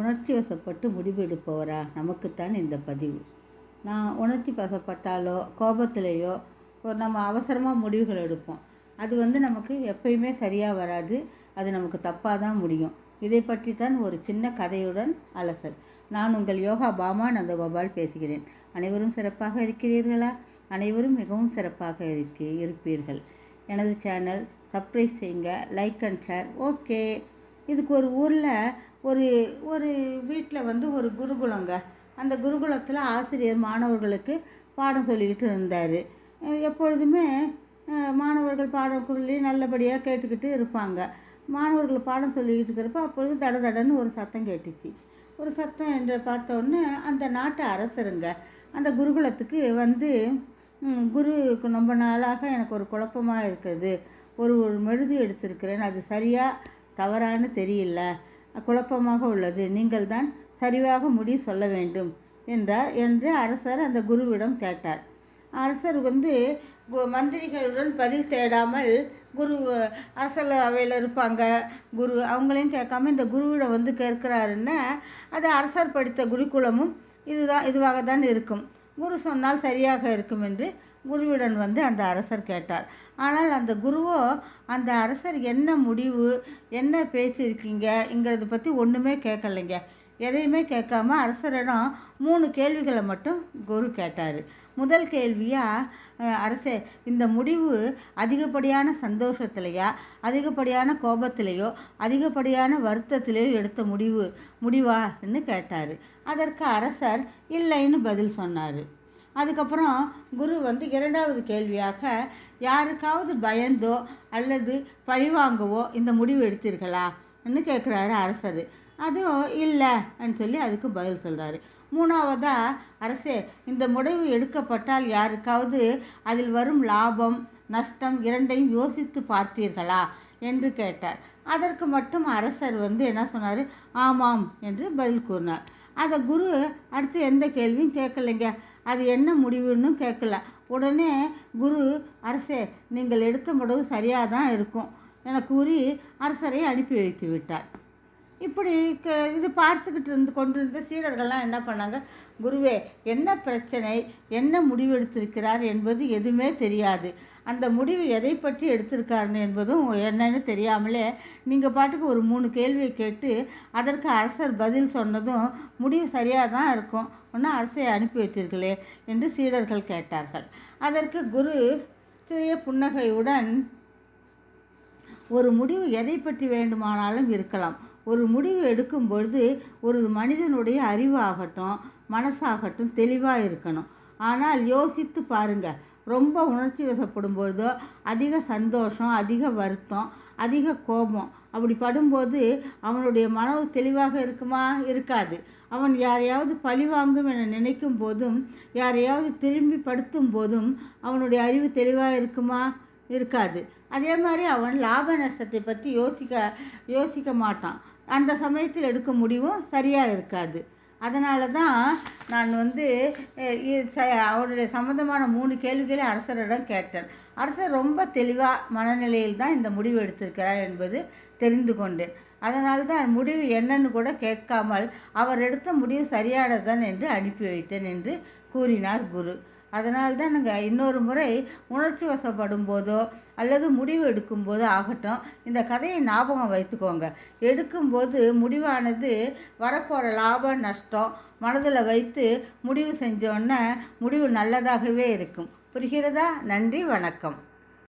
உணர்ச்சி வசப்பட்டு முடிவெடுப்பவரா? நமக்குத்தான் இந்த பதிவு. நான் உணர்ச்சி வசப்பட்டாலோ கோபத்திலேயோ நம்ம அவசரமாக முடிவுகள் எடுப்போம். அது வந்து நமக்கு எப்பயுமே சரியாக வராது. அது நமக்கு தப்பாக தான் முடியும். இதை பற்றி தான் ஒரு சின்ன கதையுடன் அலசல். நான் உங்கள் யோகா பாமா நந்தகோபால் பேசுகிறேன். அனைவரும் சிறப்பாக இருக்கிறீர்களா? அனைவரும் மிகவும் சிறப்பாக இருக்கி இருப்பீர்கள். எனது சேனல் சப்ஸ்கிரைப் செய்யுங்க லைக் அண்ட் ஷேர். ஓகே. இதுக்கு ஒரு ஊரில் ஒரு ஒரு வீட்டில் வந்து ஒரு குருகுலங்க. அந்த குருகுலத்தில் ஆசிரியர் மாணவர்களுக்கு பாடம் சொல்லிக்கிட்டு இருந்தார். எப்பொழுதுமே மாணவர்கள் பாடம் சொல்லி நல்லபடியாக கேட்டுக்கிட்டு இருப்பாங்க. மாணவர்கள் பாடம் சொல்லிக்கிட்டு இருக்கிறப்ப அப்பொழுது தட தடன்னு ஒரு சத்தம் கேட்டுச்சு. ஒரு சத்தம் என்று பார்த்தோன்னே அந்த நாட்டு அரசருங்க அந்த குருகுலத்துக்கு வந்து குருவுக்கு ரொம்ப நாளாக எனக்கு ஒரு குழப்பமாக இருக்குது. ஒரு ஒரு மெழுது எடுத்திருக்கிறேன். அது சரியாக தவறான்னு தெரியல. குழப்பமாக உள்ளது. நீங்கள் தான் சரிவாக முடிவு சொல்ல வேண்டும் என்றார் என்று அரசர் அந்த குருவிடம் கேட்டார். அரசர் வந்து கு- மந்திரிகளுடன் பதில் தேடாமல் குரு அரசல் அவையில் இருப்பாங்க. குரு அவங்களையும் கேட்காம இந்த குருவிடம் வந்து கேட்கிறாருன்னா அது அரசர் படித்த குருகுலமும் இதுதான் இதுவாக தான் இருக்கும். குரு சொன்னால் சரியாக இருக்கும் என்று குருவிடன் வந்து அந்த அரசர் கேட்டார். ஆனால் அந்த குருவோ அந்த அரசர் என்ன முடிவு என்ன பேசியிருக்கீங்கங்கிறத பற்றி ஒன்றுமே கேட்கலைங்க. எதையுமே கேட்காம அரசரிடம் மூணு கேள்விகளை மட்டும் குரு கேட்டார். முதல் கேள்வியாக அரசே இந்த முடிவு அதிகப்படியான சந்தோஷத்திலையா அதிகப்படியான கோபத்திலேயோ அதிகப்படியான வருத்தத்திலேயோ எடுத்த முடிவு முடிவான்னு கேட்டார். அதற்கு அரசர் இல்லைன்னு பதில் சொன்னார். அதுக்கப்புறம் குரு வந்து இரண்டாவது கேள்வியாக யாருக்காவது பயந்தோ அல்லது பழிவாங்கவோ இந்த முடிவு எடுத்தீர்களான்னு கேட்குறாரு அரசர். அதுவும் இல்லைன்னு சொல்லி அதுக்கு பதில் சொல்கிறாரு மூணாவதாக அரசே இந்த முடிவு எடுக்கப்பட்டால் யாருக்காவது அதில் வரும் லாபம் நஷ்டம் இரண்டையும் யோசித்து பார்த்தீர்களா? என்று கேட்டார். அதற்கு மட்டும் அரசர் வந்து என்ன சொன்னார்? ஆமாம் என்று பதில் கூறினார். அதை குரு அடுத்து எந்த கேள்வியும் கேட்கலைங்க. அது என்ன முடிவுன்னு கேட்கல. உடனே குரு அரசே நீங்கள் எடுத்த முடிவு சரியாக தான் இருக்கும். என கூறி அரசரை அனுப்பி வைத்து விட்டார். இப்படி க இது பார்த்துக்கிட்டு இருந்து கொண்டு இருந்த சீடர்கள்லாம் என்ன பண்ணாங்க? குருவே என்ன பிரச்சனை? என்ன முடிவு எடுத்திருக்கிறார் என்பது எதுவுமே தெரியாது. அந்த முடிவு எதை பற்றி எடுத்திருக்காருன்னு என்பதும் என்னன்னு தெரியாமலே நீங்கள் பாட்டுக்கு ஒரு மூணு கேள்வியை கேட்டு அதற்கு அரசர் பதில் சொன்னதும் முடிவு சரியாக தான் இருக்கும். ஒன்றும் அரசை அனுப்பி வைத்தீர்களே என்று சீடர்கள் கேட்டார்கள். அதற்கு குரு சிறிய புன்னகையுடன் ஒரு முடிவு எதை பற்றி வேண்டுமானாலும் இருக்கலாம். ஒரு முடிவு எடுக்கும் பொழுது ஒரு மனிதனுடைய அறிவாகட்டும் மனசாகட்டும் தெளிவாக இருக்கணும். ஆனால் யோசித்து பாருங்க. ரொம்ப உணர்ச்சி வசப்படும் பொழுதோ அதிக சந்தோஷம் அதிக வருத்தம் அதிக கோபம் அப்படி படும்போது அவனுடைய மனது தெளிவாக இருக்குமா? இருக்காது. அவன் யாரையாவது பழி வாங்கும் என நினைக்கும் போதும் யாரையாவது திரும்பி படுத்தும் போதும் அவனுடைய அறிவு தெளிவாக இருக்குமா? இருக்காது. அதே மாதிரி அவன் லாப நஷ்டத்தை பற்றி யோசிக்க யோசிக்க மாட்டான். அந்த சமயத்தில் எடுக்கும் முடிவும் சரியாக இருக்காது. அதனால தான் நான் வந்து ச- அவருடைய சம்மந்தமான மூணு கேள்விகளை அரசரிடம் கேட்டேன். அரசர் ரொம்ப தெளிவாக மனநிலையில் தான் இந்த முடிவு எடுத்திருக்கிறார் என்பது தெரிந்து கொண்டேன். அதனால தான் முடிவு என்னன்னு கூட கேட்காமல் அவர் எடுத்த முடிவு சரியானதுதான் என்று அனுப்பி வைத்தேன் என்று கூறினார் குரு. அதனால தான் நாங்கள் இன்னொரு முறை உணர்ச்சி வசப்படும் போதோ அல்லது முடிவு எடுக்கும்போதோ ஆகட்டும் இந்த கதையை ஞாபகம் வைத்துக்கோங்க. எடுக்கும்போது முடிவானது வரப்போகிற லாபம் நஷ்டம் மனதில் வைத்து முடிவு செஞ்சோன்னே முடிவு நல்லதாகவே இருக்கும். புரிகிறதா? நன்றி வணக்கம்.